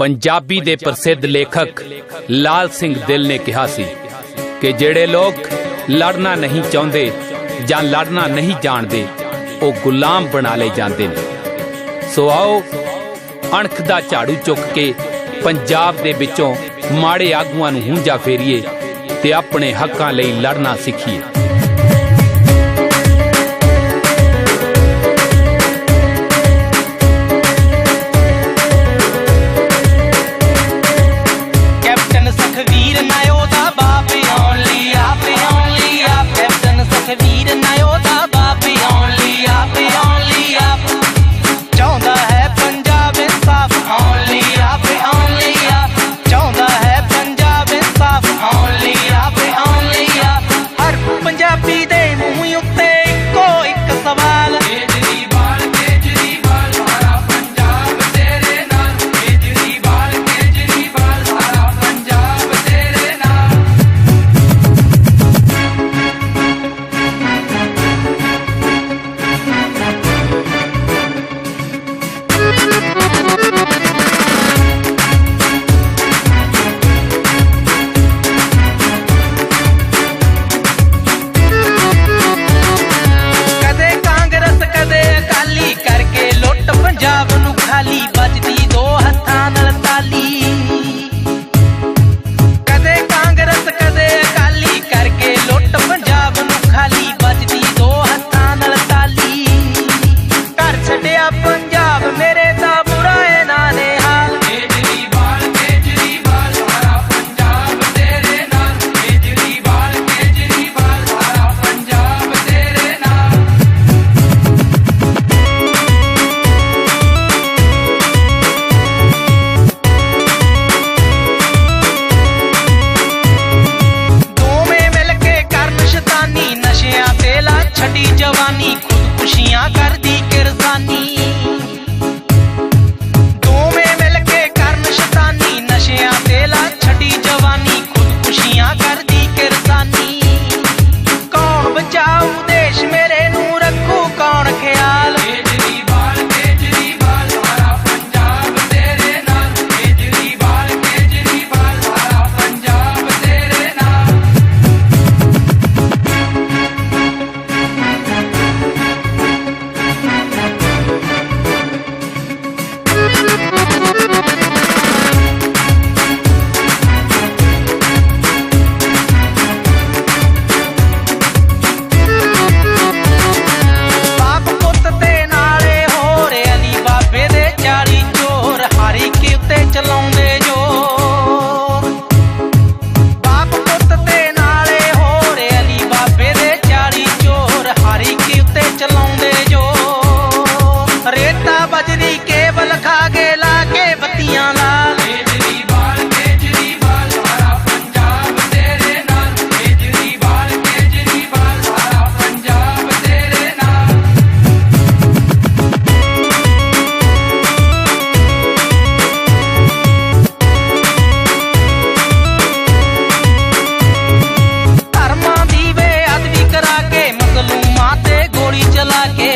ਪੰਜਾਬੀ ਦੇ ਪ੍ਰਸਿੱਧ ਲੇਖਕ ਲਾਲ ਸਿੰਘ ਦਿਲ ਨੇ ਕਿਹਾ ਸੀ ਕਿ ਜਿਹੜੇ ਲੋਕ ਲੜਨਾ ਨਹੀਂ ਚਾਹੁੰਦੇ ਜਾਂ ਲੜਨਾ ਨਹੀਂ ਜਾਣਦੇ, ਉਹ ਗੁਲਾਮ ਬਣਾ ਲਏ ਜਾਂਦੇ ਨੇ। ਸੋ ਆਓ, ਅਣਖ ਦਾ ਝਾੜੂ ਚੁੱਕ ਕੇ ਪੰਜਾਬ ਦੇ ਵਿੱਚੋਂ ਮਾੜੇ ਆਗੂਆਂ ਨੂੰ ਹੁੰਜਾ ਫੇਰੀਏ ਤੇ ਆਪਣੇ ਹੱਕਾਂ ਲਈ ਲੜਨਾ ਸਿੱਖੀਏ। I've eaten.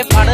ਫੜ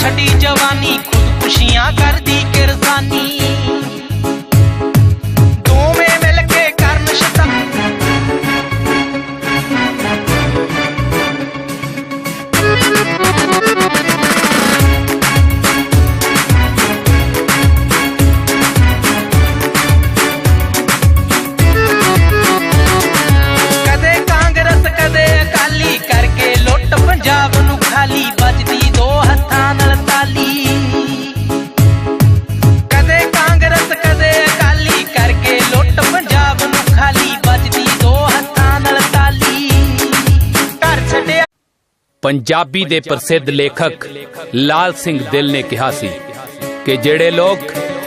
ਛੱਡੀ ਜਵਾਨੀ ਖੁਦਕੁਸ਼ੀਆਂ ਕਰਦੀ ਕਿਰਦਾਨੀ ਪੰਜਾਬੀ ਦੇ ਪ੍ਰਸਿੱਧ ਲੇਖਕ ਲਾਲ ਸਿੰਘ ਦਿਲ ਨੇ ਕਿਹਾ ਸੀ ਕਿ ਜਿਹੜੇ ਲੋਕ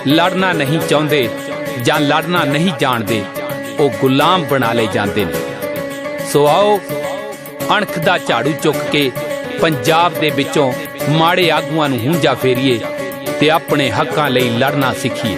ਲੜਨਾ ਨਹੀਂ ਚਾਹੁੰਦੇ ਜਾਂ ਲੜਨਾ ਨਹੀਂ ਜਾਣਦੇ, ਉਹ ਗੁਲਾਮ ਬਣਾ ਲਏ ਜਾਂਦੇ ਨੇ। ਸੋ ਆਓ, ਅਣਖ ਦਾ ਝਾੜੂ ਚੁੱਕ ਕੇ ਪੰਜਾਬ ਦੇ ਵਿੱਚੋਂ ਮਾੜੇ ਆਗੂਆਂ ਨੂੰ ਹੁੰਜਾ ਫੇਰੀਏ ਤੇ ਆਪਣੇ ਹੱਕਾਂ ਲਈ ਲੜਨਾ ਸਿੱਖੀਏ।